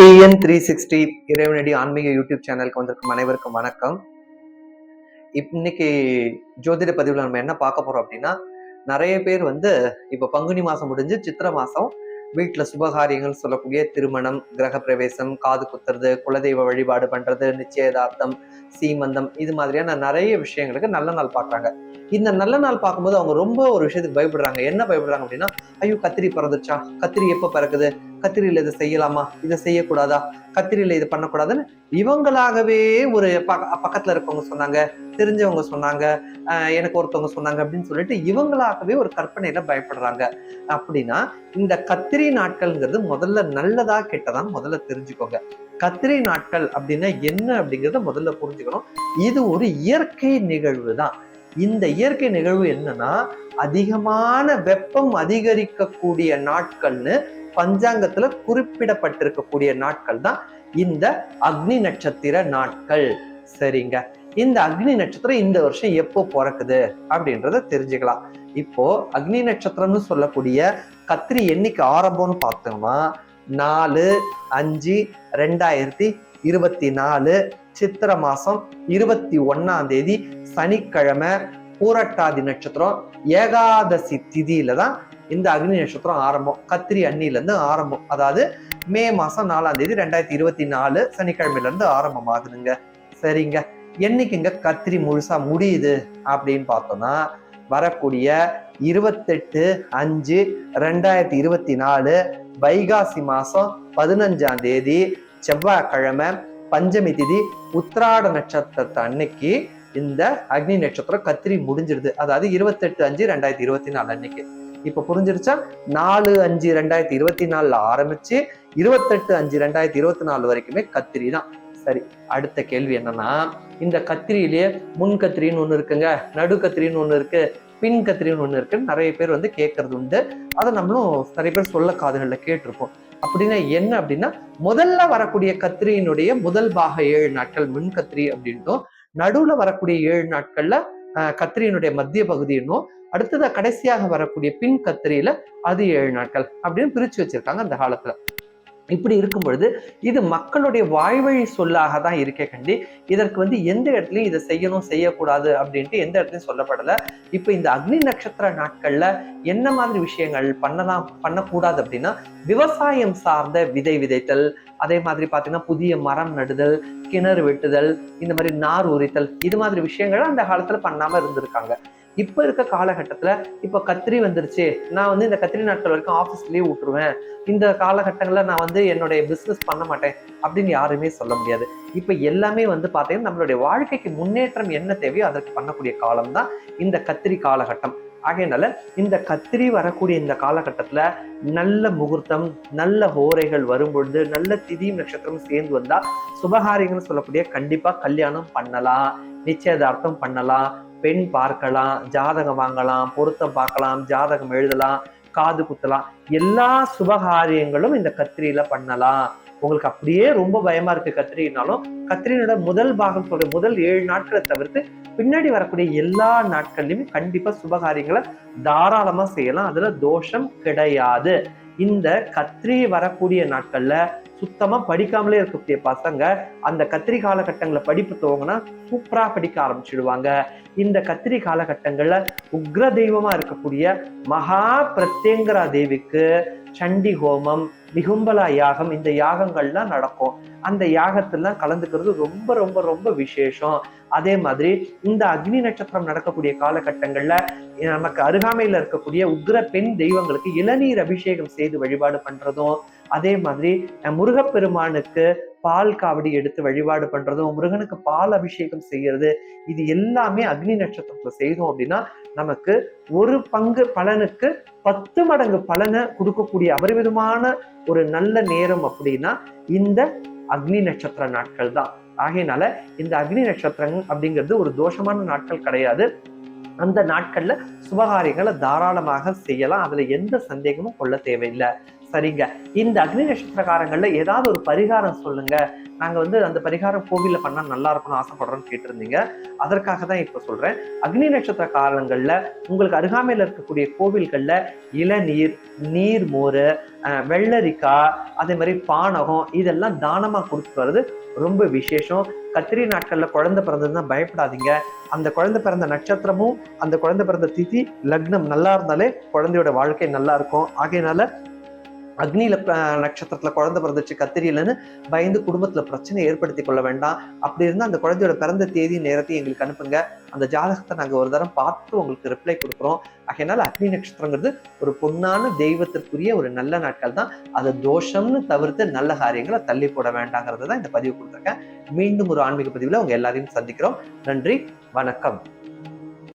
TN three sixty இறைவனடி ஆன்மீக YouTube சேனலுக்கு வந்திருக்கும் அனைவருக்கும் வணக்கம். இப்- இன்னைக்கு ஜோதிட பதிவில் நம்ம என்ன பார்க்க போறோம் அப்படின்னா நிறைய பேர் வந்து இப்போ பங்குனி மாசம் முடிஞ்சு சித்திரை மாசம் வீட்டில் சுபகாரியங்கள் சொல்லக்கூடிய திருமணம் கிரக பிரவேசம் காது குத்துறது குலதெய்வ வழிபாடு பண்றது நிச்சயதார்த்தம் சீமந்தம் இது மாதிரியான நிறைய விஷயங்களுக்கு நல்ல நாள் பார்க்குறாங்க. இந்த நல்ல நாள் பார்க்கும்போது அவங்க ரொம்ப ஒரு விஷயத்துக்கு பயப்படுறாங்க. என்ன பயப்படுறாங்க அப்படின்னா ஐயோ கத்திரி பிறந்துச்சா கத்திரி எப்போ பிறக்குது? கத்திரியில் இதை செய்யலாமா? இதை செய்யக்கூடாதா? கத்திரியில் இது பண்ணக்கூடாதுன்னு இவங்களாகவே ஒரு பக்க- பக்கத்தில் இருக்கவங்க சொன்னாங்க தெரிஞ்சவங்க சொன்னாங்க எனக்கு ஒருத்தவங்க சொன்னாங்க அப்படின்னு சொல்லிட்டு இவங்களாகவே ஒரு கற்பனையில் பயப்படுறாங்க. அப்படின்னா இந்த கத்திரி நாட்கள்ங்கிறது முதல்ல நல்லதா கெட்டதான்னு முதல்ல தெரிஞ்சுக்கோங்க. கத்திரி நாட்கள் அப்படின்னா என்ன அப்படிங்கிறத முதல்ல புரிஞ்சுக்கணும். இது ஒரு இயற்கை நிகழ்வு தான் இந்த இயற்கை நிகழ்வு என்னன்னா அதிகமான வெப்பம் அதிகரிக்கக்கூடிய நாட்கள்னு பஞ்சாங்கத்துல குறிப்பிடப்பட்டிருக்கக்கூடிய நாட்கள் தான் இந்த அக்னி நட்சத்திர நாட்கள். சரிங்க. இந்த அக்னி நட்சத்திரம் இந்த வருஷம் எப்போ பிறக்குது அப்படின்றத தெரிஞ்சுக்கலாம். இப்போ அக்னி நட்சத்திரம்னு சொல்லக்கூடிய கத்திரி என்னைக்கு ஆரம்பம்னு பார்த்தோம்னா நாலு அஞ்சு ரெண்டாயிரத்தி இருபத்தி நாலு சித்திரை மாசம் இருபத்தி ஒன்னாம் தேதி சனிக்கிழமை பூரட்டாதி நட்சத்திரம் ஏகாதசி திதியில தான் இந்த அக்னி நட்சத்திரம் ஆரம்பம். கத்திரி அன்னிலேருந்து ஆரம்பம். அதாவது மே மாசம் நாலாம் தேதி ரெண்டாயிரத்தி இருபத்தி நாலு சனிக்கிழமையில இருந்து ஆரம்பம் ஆகுதுங்க சரிங்க. என்னைக்குங்க கத்திரி முழுசா முடியுது அப்படின்னு பார்த்தோம்னா வரக்கூடிய இருபத்தெட்டு அஞ்சு ரெண்டாயிரத்தி இருபத்தி நாலு வைகாசி மாசம் பதினஞ்சாம் தேதி செவ்வாய்க்கிழமை பஞ்சமி திதி உத்திராட நட்சத்திரத்தை அன்னைக்கு இந்த அக்னி நட்சத்திரம் கத்திரி முடிஞ்சிருது. அதாவது இருபத்தெட்டு அஞ்சு ரெண்டாயிரத்தி இருபத்தி நாலு அன்னைக்கு. இப்ப புரிஞ்சிருச்சா? நாலு அஞ்சு ரெண்டாயிரத்தி இருபத்தி நாலுல ஆரம்பிச்சு இருபத்தெட்டு அஞ்சு ரெண்டாயிரத்தி இருபத்தி நாலு வரைக்குமே கத்திரி தான். சரி அடுத்த கேள்வி என்னன்னா இந்த கத்திரியிலேயே முன் கத்திரின்னு ஒண்ணு இருக்குங்க நடு கத்திரின்னு ஒண்ணு இருக்கு பின் கத்திரின்னு ஒண்ணு இருக்குன்னு நிறைய பேர் வந்து கேட்கறது உண்டு. அதை நம்மளும் நிறைய பேர் சொல்ல காதுகள்ல கேட்டிருப்போம். அப்படின்னா என்ன அப்படின்னா முதல்ல வரக்கூடிய கத்திரியினுடைய முதல் பாக ஏழு நாட்கள் முன் கத்திரி அப்படின்ட்டும் நடுவுல வரக்கூடிய ஏழு நாட்கள்ல ஆஹ், கத்திரியினுடைய மத்திய பகுதியினும் அடுத்தது கடைசியாக வரக்கூடிய பின் கத்திரியில அது ஏழு நாட்கள் அப்படின்னு பிரிச்சு வச்சிருக்காங்க அந்த காலத்துல. இப்படி இருக்கும் பொழுது இது மக்களுடைய வாய்வழி சொல்லாக தான் இருக்கே கண்டி. இதற்கு வந்து எந்த இடத்துலையும் இதை செய்யணும் செய்யக்கூடாது அப்படின்ட்டு எந்த இடத்துலையும் சொல்லப்படலை. இப்போ இந்த அக்னி நட்சத்திர நாட்களில் என்ன மாதிரி விஷயங்கள் பண்ணலாம் பண்ணக்கூடாது அப்படின்னா விவசாயம் சார்ந்த விதை விதைத்தல் அதே மாதிரி பார்த்தீங்கன்னா புதிய மரம் நடுதல் கிணறு வெட்டுதல் இந்த மாதிரி நார் உரித்தல் இது மாதிரி விஷயங்கள் அந்த காலத்தில் பண்ணாமல் இருந்திருக்காங்க. இப்ப இருக்க காலகட்டத்துல இப்ப கத்திரி வந்துருச்சு. நான் வந்து இந்த கத்திரி நாட்கள் வரைக்கும் ஆஃபீஸ்லேயே லீவ் விட்டுருவேன் இந்த காலகட்டங்கள்ல நான் வந்து என்னுடைய பிசினஸ் பண்ண மாட்டேன் அப்படின்னு யாருமே சொல்ல முடியாது. இப்ப எல்லாமே வந்து பாத்தீங்கன்னா நம்மளுடைய வாழ்க்கைக்கு முன்னேற்றம் என்ன தேவையோ அதற்கு பண்ணக்கூடிய காலம் தான் இந்த கத்திரி காலகட்டம். ஆகையினால இந்த கத்திரி வரக்கூடிய இந்த காலகட்டத்துல நல்ல முகூர்த்தம் நல்ல ஹோரைகள் வரும் பொழுது நல்ல திதியும் நட்சத்திரம் சேர்ந்து வந்தா சுபகாரியங்கள்னு சொல்லக்கூடிய கண்டிப்பா கல்யாணம் பண்ணலாம் நிச்சயதார்த்தம் பண்ணலாம் பெண் பார்க்கலாம் ஜாதகம் வாங்கலாம் பொருத்தம் பார்க்கலாம் ஜாதகம் எழுதலாம் காது குத்தலாம். எல்லா சுபகாரியங்களும் இந்த கத்திரியில பண்ணலாம். உங்களுக்கு அப்படியே ரொம்ப பயமா இருக்கு கத்திரினாலும் கத்திரியோட முதல் பாகம் சொல்ற முதல் ஏழு நாட்களை தவிர்த்து பின்னாடி வரக்கூடிய எல்லா நாட்கள்லயுமே கண்டிப்பா சுபகாரியங்களை தாராளமா செய்யலாம். அதுல தோஷம் கிடையாது. இந்த கத்திரி வரக்கூடிய நாட்கள்ல சுத்தமா படிக்காமலே இருக்கக்கூடிய பசங்க அந்த கத்திரி காலகட்டங்களை படிப்பு துவங்கினா சூப்பரா படிக்க ஆரம்பிச்சிடுவாங்க. இந்த கத்திரி காலகட்டங்கள்ல உக்ர தெய்வமா இருக்கக்கூடிய மகா பிரத்யங்கரா தேவிக்கு சண்டி ஹோமம் நிகும்பலா யாகம் இந்த யாகங்கள்லாம் நடக்கும். அந்த யாகத்திலாம் கலந்துக்கிறது ரொம்ப ரொம்ப ரொம்ப விசேஷம். அதே மாதிரி இந்த அக்னி நட்சத்திரம் நடக்கக்கூடிய காலகட்டங்கள்ல நமக்கு அருகாமையில இருக்கக்கூடிய உக்ர பெண் தெய்வங்களுக்கு இளநீர் அபிஷேகம் செய்து வழிபாடு பண்றதும் அதே மாதிரி முருகப்பெருமானுக்கு பால் காவடி எடுத்து வழிபாடு பண்றதும் முருகனுக்கு பால் அபிஷேகம் செய்யறது இது எல்லாமே அக்னி நட்சத்திரத்துல செய்தோம் அப்படின்னா நமக்கு ஒரு பங்கு பலனுக்கு பத்து மடங்கு பலனை கொடுக்கக்கூடிய அபரிவிதமான ஒரு நல்ல நேரம் அப்படின்னா இந்த அக்னி நட்சத்திர நாட்கள் தான் ஆகையினால இந்த அக்னி நட்சத்திரம் அப்படிங்கிறது ஒரு தோஷமான நாட்கள் கிடையாது. அந்த நாட்கள்ல சுபகாரியங்களை தாராளமாக செய்யலாம். அதுல எந்த சந்தேகமும் கொள்ள தேவையில்லை. சரிங்க. இந்த அக்னி நட்சத்திரக்காரங்கள்ல ஏதாவது ஒரு பரிகாரம் சொல்லுங்க. நாங்க வந்து அந்த பரிகாரம் கோவில்ல பண்ணா நல்லா இருக்கும்னு ஆசைப்படுறோம்னு கேட்டிருந்தீங்க. அதற்காக தான் இப்ப சொல்றேன். அக்னி நட்சத்திர காலங்கள்ல உங்களுக்கு அருகாமையில் இருக்கக்கூடிய கோவில்கள்ல இளநீர் நீர் மோர் வெள்ளரிக்காய் அதே மாதிரி பானகம் இதெல்லாம் தானமா கொடுத்துட்டு வர்றது ரொம்ப விசேஷம். கத்திரி நாட்கள்ல குழந்தை பிறந்ததுன்னா பயப்படாதீங்க. அந்த குழந்தை பிறந்த நட்சத்திரமும் அந்த குழந்தை பிறந்த திதி லக்னம் நல்லா இருந்தாலே குழந்தையோட வாழ்க்கை நல்லா இருக்கும். ஆகையினால அக்னியில அஹ், நட்சத்திரத்துல குழந்தை பிறந்துச்சு கத்திரியிலன்னு பயந்து குடும்பத்துல பிரச்சனை ஏற்படுத்தி கொள்ள வேண்டாம். அப்படி இருந்தா அந்த குழந்தையோட பிறந்த தேதி நேரத்தையும் எங்களுக்கு அனுப்புங்க. அந்த ஜாதகத்தை நாங்க ஒரு தரம் பார்த்து உங்களுக்கு ரிப்ளை கொடுக்குறோம். ஆகையினால அக்னி நட்சத்திரங்கிறது ஒரு பொன்னான தெய்வத்திற்குரிய ஒரு நல்ல நாட்கள் தான். அதை தோஷம்னு தவிர்த்து நல்ல காரியங்களை தள்ளி போட வேண்டாங்கிறது தான் இந்த பதிவு கொடுத்துருக்கேன். மீண்டும் ஒரு ஆன்மீக பதிவுல உங்க எல்லாரையும் சந்திக்கிறோம். நன்றி வணக்கம்.